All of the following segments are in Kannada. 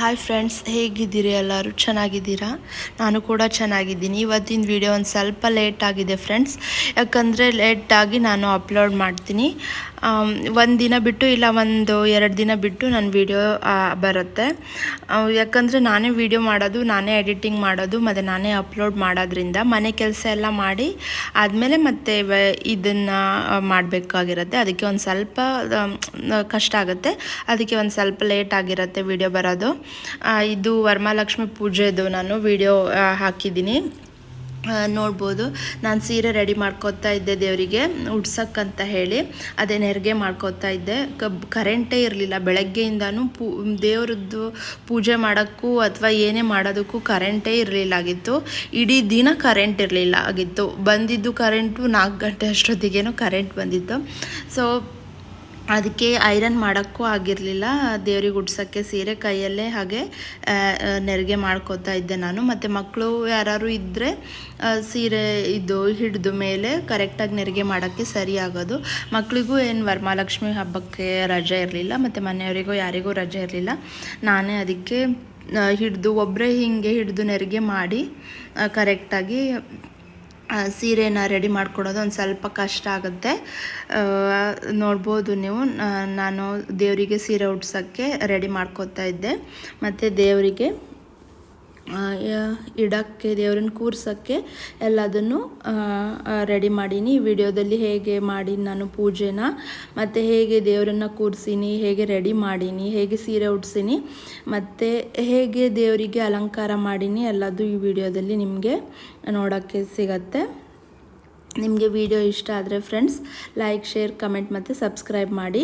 ಹಾಯ್ ಫ್ರೆಂಡ್ಸ್ ಹೇಗಿದ್ದೀರಿ ಎಲ್ಲರೂ? ಚೆನ್ನಾಗಿದ್ದೀರಾ? ನಾನು ಕೂಡ ಚೆನ್ನಾಗಿದ್ದೀನಿ. ಇವತ್ತಿನ ವಿಡಿಯೋ ಒಂದು ಸ್ವಲ್ಪ ಲೇಟ್ ಆಗಿದೆ ಫ್ರೆಂಡ್ಸ್ ಯಾಕಂದರೆ ಲೇಟಾಗಿ ನಾನು ಅಪ್ಲೋಡ್ ಮಾಡ್ತೀನಿ. ಒಂದು ದಿನ ಬಿಟ್ಟು ಇಲ್ಲ, ಒಂದು ಎರಡು ದಿನ ಬಿಟ್ಟು ನನ್ನ ವಿಡಿಯೋ ಬರುತ್ತೆ. ಯಾಕಂದರೆ ನಾನೇ ವಿಡಿಯೋ ಮಾಡೋದು, ನಾನೇ ಎಡಿಟಿಂಗ್ ಮಾಡೋದು, ಮತ್ತು ನಾನೇ ಅಪ್ಲೋಡ್ ಮಾಡೋದ್ರಿಂದ ಮನೆ ಕೆಲಸ ಎಲ್ಲ ಮಾಡಿ ಆದಮೇಲೆ ಮತ್ತೆ ಇದನ್ನು ಮಾಡಬೇಕಾಗಿರುತ್ತೆ. ಅದಕ್ಕೆ ಒಂದು ಸ್ವಲ್ಪ ಕಷ್ಟ ಆಗುತ್ತೆ. ಅದಕ್ಕೆ ಒಂದು ಸ್ವಲ್ಪ ಲೇಟ್ ಆಗಿರುತ್ತೆ ವಿಡಿಯೋ ಬರೋದು. ಇದು ವರಮಹಾಲಕ್ಷ್ಮಿ ಪೂಜೆದು ನಾನು ವಿಡಿಯೋ ಹಾಕಿದ್ದೀನಿ. ನೋಡ್ಬೋದು. ನಾನು ಸೀರೆ ರೆಡಿ ಮಾಡ್ಕೋತಾ ಇದ್ದೆ ದೇವರಿಗೆ. ಉಡ್ಸಕ್ಕಂತ ಹೇಳಿ. ಅದೇ ನೆರಿಗೆ ಮಾಡ್ಕೊತಾ ಇದ್ದೆ. ಕಬ್, ಕರೆಂಟೇ ಇರಲಿಲ್ಲ. ಬೆಳಗ್ಗೆಯಿಂದನೂ ಪೂ, ದೇವ್ರದ್ದು ಪೂಜೆ ಮಾಡೋಕ್ಕೂ ಅಥವಾ ಏನೇ ಮಾಡೋದಕ್ಕೂ ಕರೆಂಟೇ ಇರಲಿಲ್ಲ ಆಗಿತ್ತು. ಇಡೀ ದಿನ ಕರೆಂಟ್ ಇರಲಿಲ್ಲ ಆಗಿತ್ತು. ಬಂದಿದ್ದು ಕರೆಂಟು ನಾಲ್ಕು ಗಂಟೆ ಅಷ್ಟೊತ್ತಿಗೇನೋ ಕರೆಂಟ್ ಬಂದಿತ್ತು. ಸೊ ಅದಕ್ಕೆ ಐರನ್ ಮಾಡೋಕ್ಕೂ ಆಗಿರಲಿಲ್ಲ. ದೇವ್ರಿಗೆ ಉಡ್ಸೋಕ್ಕೆ ಸೀರೆ ಕೈಯಲ್ಲೇ ಹಾಗೆ ನೆರಿಗೆ ಮಾಡ್ಕೋತಾ ಇದ್ದೆ ನಾನು. ಮತ್ತು ಮಕ್ಕಳು ಯಾರು ಇದ್ದರೆ ಸೀರೆ ಇದು ಹಿಡಿದು ಮೇಲೆ ಕರೆಕ್ಟಾಗಿ ನೆರಿಗೆ ಮಾಡೋಕ್ಕೆ ಸರಿ ಆಗೋದು. ಮಕ್ಕಳಿಗೂ ಏನು ವರಮಹಾಲಕ್ಷ್ಮಿ ಹಬ್ಬಕ್ಕೆ ರಜೆ ಇರಲಿಲ್ಲ. ಮತ್ತು ಮನೆಯವರಿಗೂ ಯಾರಿಗೂ ರಜೆ ಇರಲಿಲ್ಲ. ನಾನೇ ಅದಕ್ಕೆ ಹಿಡಿದು ಒಬ್ಬರೇ ಹೀಗೆ ಹಿಡಿದು ನೆರಿಗೆ ಮಾಡಿ ಕರೆಕ್ಟಾಗಿ ಸೀರೆನ ರೆಡಿ ಮಾಡ್ಕೊಡೋದು ಒಂದು ಸ್ವಲ್ಪ ಕಷ್ಟ ಆಗುತ್ತೆ. ನೋಡ್ಬೋದು ನೀವು. ನಾನು ದೇವರಿಗೆ ಸೀರೆ ಉಡ್ಸೋಕ್ಕೆ ರೆಡಿ ಮಾಡ್ಕೋತಾ ಇದ್ದೆ. ಮತ್ತು ದೇವರಿಗೆ ಇಡೋಕ್ಕೆ, ದೇವ್ರನ್ನ ಕೂರ್ಸೋಕ್ಕೆ ಎಲ್ಲದನ್ನು ರೆಡಿ ಮಾಡೀನಿ. ವಿಡಿಯೋದಲ್ಲಿ ಹೇಗೆ ಮಾಡಿ ನಾನು ಪೂಜೆನ, ಮತ್ತು ಹೇಗೆ ದೇವರನ್ನ ಕೂರಿಸೀನಿ, ಹೇಗೆ ರೆಡಿ ಮಾಡೀನಿ, ಹೇಗೆ ಸೀರೆ ಉಡ್ಸೀನಿ, ಮತ್ತು ಹೇಗೆ ದೇವರಿಗೆ ಅಲಂಕಾರ ಮಾಡೀನಿ, ಎಲ್ಲದು ಈ ವಿಡಿಯೋದಲ್ಲಿ ನಿಮಗೆ ನೋಡೋಕ್ಕೆ ಸಿಗತ್ತೆ. ನಿಮಗೆ ವಿಡಿಯೋ ಇಷ್ಟ ಆದರೆ ಫ್ರೆಂಡ್ಸ್ ಲೈಕ್ ಶೇರ್ ಕಮೆಂಟ್ ಮತ್ತು ಸಬ್ಸ್ಕ್ರೈಬ್ ಮಾಡಿ.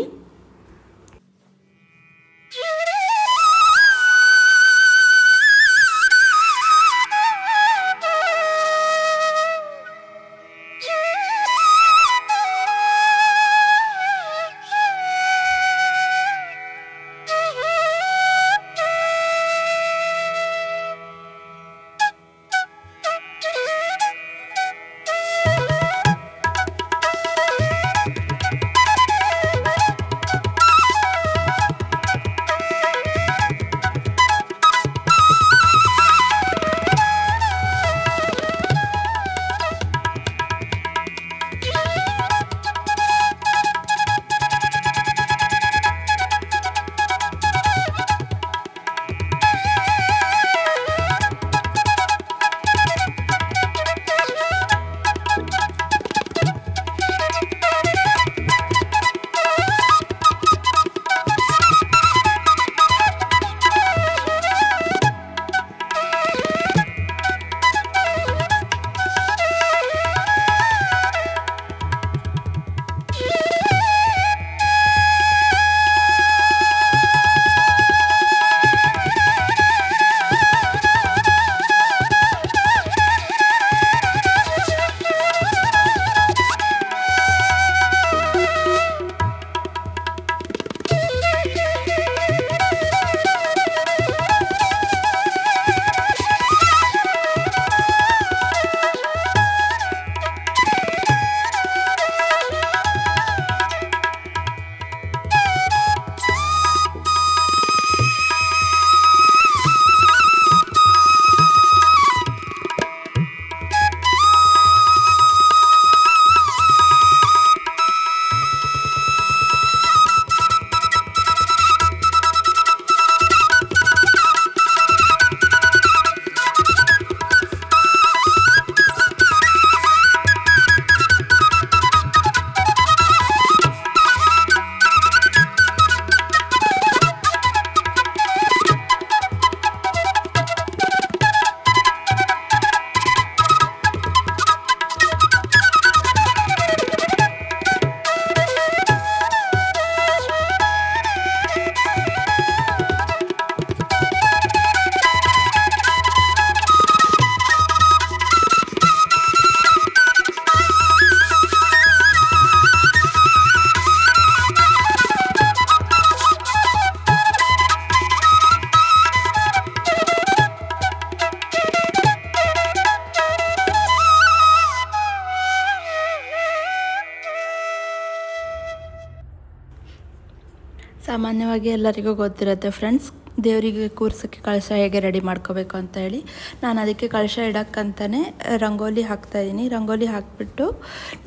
ಸಾಮಾನ್ಯವಾಗಿ ಎಲ್ಲರಿಗೂ ಗೊತ್ತಿರುತ್ತೆ ಫ್ರೆಂಡ್ಸ್. ದೇವರಿಗೆ ಕೂರ್ಸೋಕ್ಕೆ ಕಳಶ ಹೇಗೆ ರೆಡಿ ಮಾಡ್ಕೋಬೇಕು ಅಂತ ಹೇಳಿ. ನಾನು ಅದಕ್ಕೆ ಕಳಶ ಇಡೋಕ್ಕಂತಲೇ ರಂಗೋಲಿ ಹಾಕ್ತಾಯಿದ್ದೀನಿ ರಂಗೋಲಿ ಹಾಕಿಬಿಟ್ಟು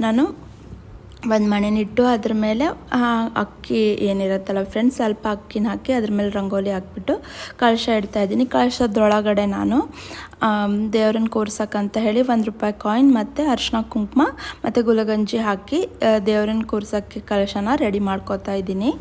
ನಾನು ಒಂದು ಮಣೆನಿಟ್ಟು ಅದ್ರ ಮೇಲೆ ಅಕ್ಕಿ ಏನಿರುತ್ತಲ್ಲ ಫ್ರೆಂಡ್ಸ್, ಸ್ವಲ್ಪ ಅಕ್ಕಿನ ಹಾಕಿ ಅದ್ರ ಮೇಲೆ ರಂಗೋಲಿ ಹಾಕ್ಬಿಟ್ಟು ಕಳಶ ಇಡ್ತಾ ಇದ್ದೀನಿ. ಕಳಶದೊಳಗಡೆ ನಾನು ದೇವ್ರನ್ನ ಕೂರ್ಸಕ್ಕಂತ ಹೇಳಿ ಒಂದು ರೂಪಾಯಿ ಕಾಯಿನ್ ಮತ್ತು ಅರ್ಶಿನ ಕುಂಕುಮ ಮತ್ತು ಗುಲಗಂಜಿ ಹಾಕಿ ದೇವ್ರನ್ನ ಕೂರ್ಸೋಕ್ಕೆ ಕಳಶನ ರೆಡಿ ಮಾಡ್ಕೋತಾ ಇದ್ದೀನಿ.